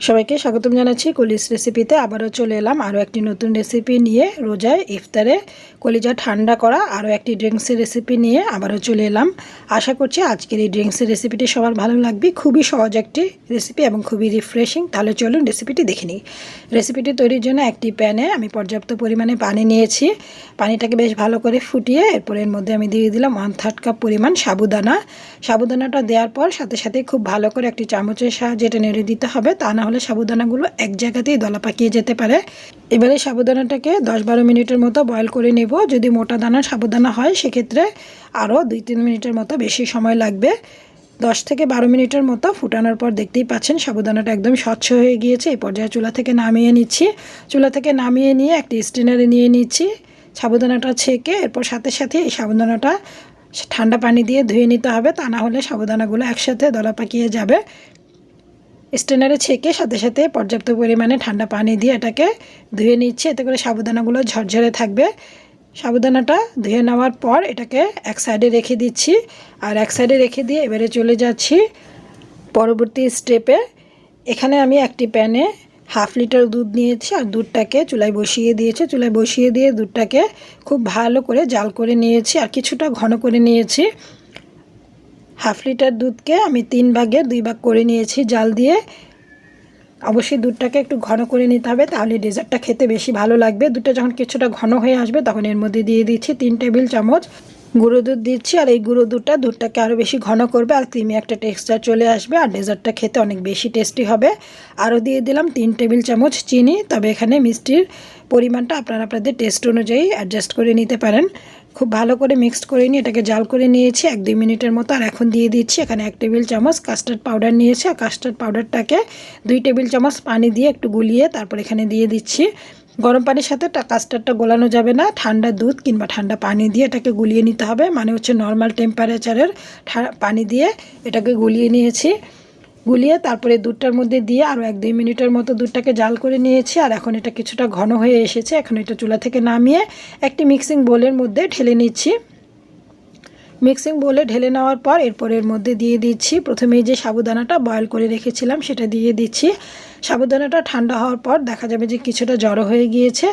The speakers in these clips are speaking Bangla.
সবাইকে স্বাগতম জানাচ্ছি কলিজ রেসিপিতে আবারও চলে এলাম আরও একটি নতুন রেসিপি নিয়ে রোজায় ইফতারে। কলিজা ঠান্ডা করা আরও একটি ড্রিঙ্কসের রেসিপি নিয়ে আবারও চলে এলাম। আশা করছি আজকের এই ড্রিঙ্কসের রেসিপিটি সবার ভালো লাগবে। খুবই সহজ একটি রেসিপি এবং খুবই রিফ্রেশিং তাহলে চলুন রেসিপিটি দেখে নিই। রেসিপিটি তৈরির জন্য একটি প্যানে আমি পর্যাপ্ত পরিমাণে পানি নিয়েছি। পানিটাকে বেশ ভালো করে ফুটিয়ে এরপর এর মধ্যে আমি দিয়ে দিলাম ওয়ান থার্ড কাপ পরিমাণ সাবুদানা। সাবুদানাটা দেওয়ার পর সাথে সাথে খুব ভালো করে একটি চামচের সাহায্যে এটা নেড়ে দিতে হবে। তা না হলে সাবুদানাগুলো এক জায়গাতেই দলা পাকিয়ে যেতে পারে। এবারে সাবুদানাটাকে দশ বারো মিনিটের মতো বয়ল করে নেব। যদি মোটা দানা সাবুদানা হয়, সেক্ষেত্রে আরও দুই তিন মিনিটের মতো বেশি সময় লাগবে। দশ থেকে বারো মিনিটের মতো ফুটানোর পর দেখতেই পাচ্ছেন সাবুদানাটা একদম স্বচ্ছ হয়ে গিয়েছে। এই পর্যায়ে চুলা থেকে নামিয়ে নিচ্ছি। চুলা থেকে নামিয়ে নিয়ে একটি স্টেনারে নিয়ে নিচ্ছি। সাবুদানাটা ছেঁকে এরপর সাথে সাথে এই সাবুদানাটা ঠান্ডা পানি দিয়ে ধুয়ে নিতে হবে। তা না হলে সাবুদানাগুলো একসাথে দলা পাকিয়ে যাবে। স্টেনারে ছেঁকে সাথে সাথে পর্যাপ্ত পরিমাণে ঠান্ডা পানি দিয়ে এটাকে ধুয়ে নিচ্ছি। এতে করে সাবুদানাগুলো ঝরঝরে থাকবে। সাবুদানাটা ধুয়ে নেওয়ার পর এটাকে এক সাইডে রেখে দিচ্ছি। আর এক সাইডে রেখে দিয়ে এবারে চলে যাচ্ছি পরবর্তী স্টেপে এখানে আমি একটি প্যানে হাফ লিটার দুধ নিয়েছি আর দুধটাকে চুলায় বসিয়ে দিয়েছি। চুলায় বসিয়ে দিয়ে দুধটাকে খুব ভালো করে জাল করে নিয়েছি আর কিছুটা ঘন করে নিয়েছি। হাফ লিটার দুধকে আমি তিন ভাগে, দুই ভাগ করে নিয়েছি জাল দিয়ে। অবশ্যই দুধটাকে একটু ঘন করে নিতে হবে, তাহলে ডেজার্টটা খেতে বেশি ভালো লাগবে। দুধটা যখন কিছুটা ঘন হয়ে আসবে, তখন এর মধ্যে দিয়ে দিচ্ছি তিন টেবিল চামচ গুঁড়ো দুধ দিচ্ছি। আর এই গুঁড়ো দুধটা, দুধটাকে আরও বেশি ঘন করবে, আর ক্রিমি একটা টেক্সচার চলে আসবে, আর ডেজার্টটা খেতে অনেক বেশি টেস্টি হবে। আরও দিয়ে দিলাম তিন টেবিল চামচ চিনি, তবে এখানে মিষ্টির পরিমাণটা আপনারা আপনাদের টেস্ট অনুযায়ী অ্যাডজাস্ট করে নিতে পারেন। খুব ভালো করে মিক্সড করে নিয়ে এটাকে জাল করে নিয়েছি, এক দুই মিনিটের মতো। আর এখন দিয়ে দিচ্ছি এখানে এক টেবিল চামচ কাস্টার্ড পাউডার নিয়েছি। আর কাস্টার্ড পাউডারটাকে দুই টেবিল চামচ পানি দিয়ে একটু গুলিয়ে তারপর এখানে দিয়ে দিচ্ছি। গরম পানির সাথে কাস্টার্ডটা গোলানো যাবে না। ঠান্ডা দুধ কিংবা ঠান্ডা পানি দিয়ে এটাকে গুলিয়ে নিতে হবে। মানে হচ্ছে নর্মাল টেম্পারেচারের পানি দিয়ে এটাকে গুলিয়ে নিয়েছি। গুলিয়ে তারপরে দুধটার মধ্যে দিয়ে আরও এক দুই মিনিটের মতো দুধটাকে জাল করে নিয়েছি। আর এখন এটা কিছুটা ঘন হয়ে এসেছে। এখন এটা চুলা থেকে নামিয়ে একটি মিক্সিং বোলের মধ্যে ঢেলে নিচ্ছি। মিক্সিং বোলে ঢেলে নেওয়ার পর এরপর এর মধ্যে দিয়ে দিচ্ছি। প্রথমে যে সাবুদানাটা বয়ল করে রেখেছিলাম সেটা দিয়ে দিচ্ছি। সাবুদানাটা ঠান্ডা হওয়ার পর দেখা যাবে যে কিছুটা জড়ো হয়ে গিয়েছে।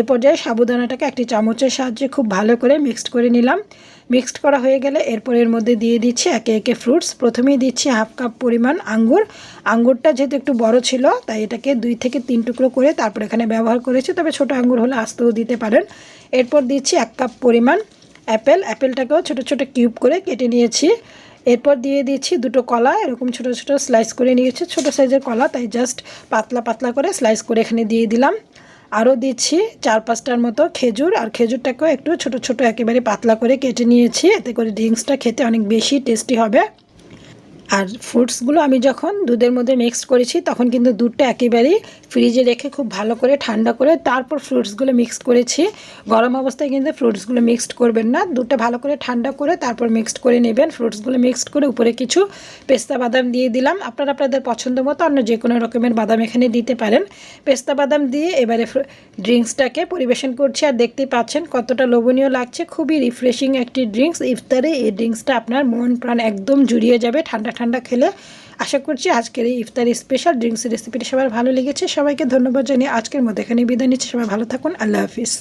এ পর্যায়ে সাবুদানাটাকে একটি চামচের সাহায্যে খুব ভালো করে মিক্সড করে নিলাম। মিক্সড করা হয়ে গেলে এরপর এর মধ্যে দিয়ে দিচ্ছি একে একে ফ্রুটস। প্রথমেই দিচ্ছি হাফ কাপ পরিমাণ আঙ্গুর। আঙ্গুরটা যেহেতু একটু বড় ছিল, তাই এটাকে দুই থেকে তিন টুকরো করে তারপর এখানে ব্যবহার করেছি, তবে ছোট আঙ্গুর হলে আস্তেও দিতে পারেন। এরপর দিচ্ছি এক কাপ পরিমাণ অ্যাপেল। অ্যাপেলটাকেও ছোট ছোট কিউব করে কেটে নিয়েছি। এরপর দিয়ে দিচ্ছি দুটো কলা, এরকম ছোট ছোট স্লাইস করে নিয়েছি, ছোট সাইজের কলা, তাই জাস্ট পাতলা পাতলা করে স্লাইস করে এখানে দিয়ে দিলাম। আরও দিচ্ছি চার পাঁচটার মতো খেজুর, আর খেজুরটাকেও একটু ছোট ছোট একেবারে পাতলা করে কেটে নিয়েছি। এতে করে ড্রিঙ্কসটা খেতে অনেক বেশি টেস্টি হবে। আর ফ্রুটসগুলো আমি যখন দুধের মধ্যে মিক্সড করেছি, তখন কিন্তু দুধটা একেবারেই ফ্রিজে রেখে খুব ভালো করে ঠান্ডা করে তারপর ফ্রুটসগুলো মিক্সড করেছি। গরম অবস্থায় কিন্তু ফ্রুটসগুলো মিক্সড করবেন না, দুধটা ভালো করে ঠান্ডা করে তারপর মিক্সড করে নেবেন। ফ্রুটসগুলো মিক্সড করে উপরে কিছু পেস্তা বাদাম দিয়ে দিলাম। আপনারা আপনাদের পছন্দ মতো অন্য যে কোনো রকমের বাদাম এখানে দিতে পারেন। পেস্তা বাদাম দিয়ে এবারে ড্রিঙ্কসটাকে পরিবেশন করছি আর দেখতেই পাচ্ছেন কতটা লোভনীয় লাগছে। খুবই রিফ্রেশিং একটি ড্রিঙ্কস। ইফতারে এই ড্রিঙ্কসটা আপনার মন প্রাণ একদম জুড়িয়ে যাবে, ঠান্ডা ঠান্ডা খেলে আশা করছি আজকের এই ইফতারি স্পেশাল ড্রিঙ্কস রেসিপিটি সবার ভালো লেগেছে। সবাইকে ধন্যবাদ জানিয়ে আজকের মধ্যে এখানে বিদায় নিচ্ছি। সবাই ভালো থাকুন। আল্লাহ হাফিজ।